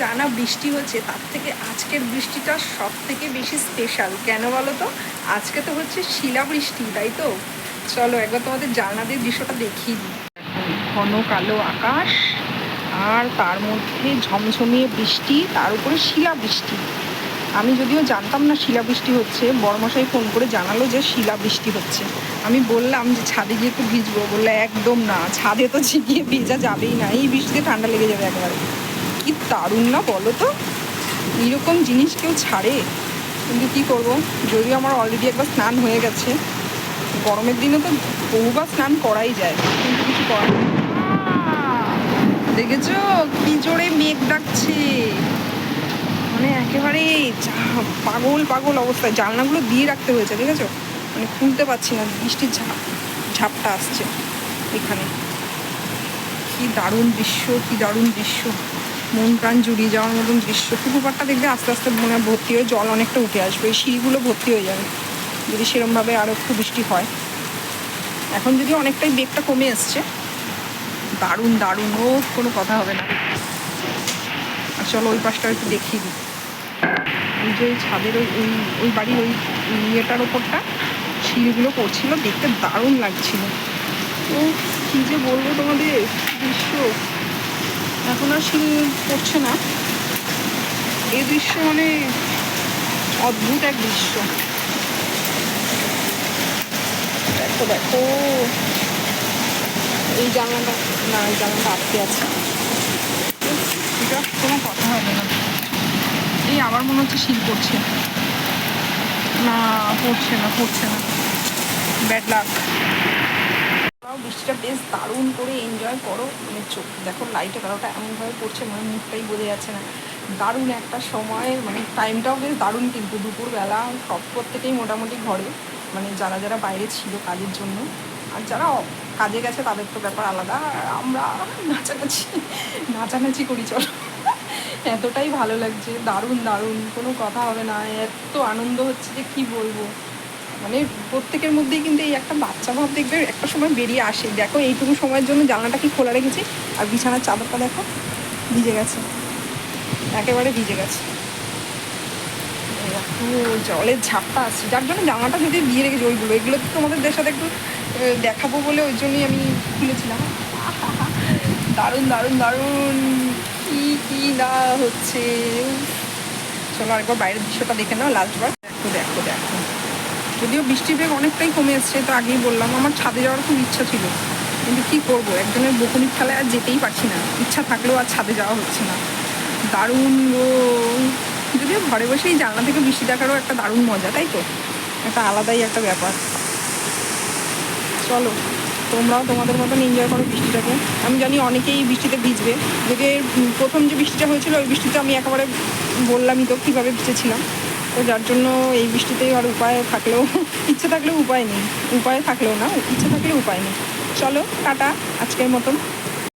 যা না বৃষ্টি হচ্ছে, তার থেকে আজকের বৃষ্টিটা সব থেকে বেশি স্পেশাল কেন বলো তো আজকে তো হচ্ছে শিলা বৃষ্টি তাই তো? চলো একবার তোমাদের জানলা দিয়ে দৃশ্যটা দেখিয়ে দিই। ঘন কালো আকাশ, আর তার মধ্যে ঝমঝমিয়ে বৃষ্টি, তার উপরে শিলা বৃষ্টি আমি যদিও জানতাম না শিলা বৃষ্টি হচ্ছে, বড়মশাই ফোন করে জানালো যে শিলা বৃষ্টি হচ্ছে। আমি বললাম যে ছাদে গিয়ে একটু ভিজবো, বললে, একদম না, ছাদে তো গিয়ে ভিজা যাবেই না, এই বৃষ্টিতে ঠান্ডা লেগে যাবে একবারে। কি দারুণ না বলো তো? এইরকম জিনিস কেউ ছাড়ে? কিন্তু কী করব? যদিও আমার অলরেডি একবার স্নান হয়ে গেছে। গরমের দিনে তো বহুবার স্নান করাই যায়, কিন্তু কিছু করার! দেখেছ? কি জোরে মেঘ ডাকছে। মানে একেবারে পাগল পাগল অবস্থায় জানলাগুলো দিয়ে রাখতে হয়েছে আছে মানে খুলতে পারছি না, বৃষ্টির ঝাপ, ঝাপটা আসছে এখানে। কি দারুণ দৃশ্য, কি দারুণ দৃশ্য। মন প্রাণ জুড়িয়ে যাওয়ার মতন দৃশ্য। পুকুরপাড়টা দেখবে আস্তে আস্তে মনে ভর্তি হয়ে জল অনেকটা উঠে আসবে। এই সিঁড়িগুলো ভর্তি হয়ে যাবে, যদি সেরমভাবে আরও একটু বৃষ্টি হয়। এখন যদি অনেকটাই বেগটা কমে এসছে, দারুণ দারুণ, ও কোনো কথা হবে না। আর চলো ওই পাশটা একটু দেখিয়ে দিই। ওই যে ওই ছাদের ওই ওই ওই বাড়ির ওই ইয়েটার ওপরটা সিঁড়িগুলো পড়ছিল, দেখতে দারুণ লাগছিল। ও কী যে বলব তোমাদের দৃশ্য। এখন আর সিঁড়ি পড়ছে না। এই দৃশ্য মানে অদ্ভুত এক দৃশ্য। দেখো দেখো। এই জানলাটা, না, এই জানলাটা আটকে আছে। এটা কোনো কথা হবে না। এই আবার মনে হচ্ছে শীত পড়ছে। না পড়ছে না পড়ছে না। Bad luck. বৃষ্টিটা বেশ দারুণ করে এনজয় করো। মানে চোখ, দেখো লাইটের আলোটা এমনভাবে পড়ছে মানে মুখটাই বোঝা যাচ্ছে না। দারুণ একটা সময় মানে টাইমটাও বেশ দারুণ কিন্তু দুপুরবেলা সব প্রত্যেকেই মোটামুটি ঘরে। মানে যারা যারা বাইরে ছিল কাজের জন্য। আর যারা কাজে গেছে তাদের তো ব্যাপার আলাদা। আমরা নাচানাচি নাচানাচি করি, চলো। এতটাই ভালো লাগছে, দারুণ দারুণ, কোনো কথা হবে না। এত আনন্দ হচ্ছে যে কি বলব। মানে প্রত্যেকের মধ্যেই কিন্তু এই একটা বাচ্চা ভাব দেখবে, একটা সময় বেরিয়ে আসে। দেখো, এইটুকু সময়ের জন্য জানলাটা কি খোলা রেখেছি? আর বিছানার চাদরটা দেখো, ভিজে গেছে। একেবারে ভিজে গেছে। জলের ঝাপটা আছে যার জন্য জানলাটা যদি দিয়ে রেখেছি ওইগুলো। এগুলো তো তোমাদের দের সাথে একটু দেখাবো বলে ওই জন্যই আমি খুলেছিলাম। দারুণ দারুণ দারুণ। কি কি না হচ্ছে? চলো আরেকবার বাইরের দৃশ্যটা দেখে নাও, লাস্টবার। দেখো দেখো দেখো। যদিও বৃষ্টির বেগ অনেকটাই কমে এসছে তো আগেই বললাম। আমার ছাদে যাওয়ার খুব ইচ্ছা ছিল। কিন্তু কি করব? একজনের বকুনির খেলায় আর যেতেই পারছি না। ইচ্ছা থাকলেও আর ছাদে যাওয়া হচ্ছে না। দারুণ যদিও ঘরে বসেই জানলা থেকে বৃষ্টি দেখারও একটা দারুণ মজা, তাই তো? একটা আলাদাই একটা ব্যাপার। চলো, তোমরাও তোমাদের মতন এনজয় করো বৃষ্টিটাকে। আমি জানি অনেকেই বৃষ্টিতে ভিজবে। যদি প্রথম যে বৃষ্টিটা হয়েছিল, ওই বৃষ্টিতে আমি একেবারে বললামই তো কীভাবে ভিজেছিলাম। তো যার জন্য এই বৃষ্টিতেই আর উপায় থাকলেও, ইচ্ছে থাকলেও উপায় নেই। উপায় থাকলেও না, ইচ্ছে থাকলে উপায় নেই। চলো, টাটা, আজকের মতন।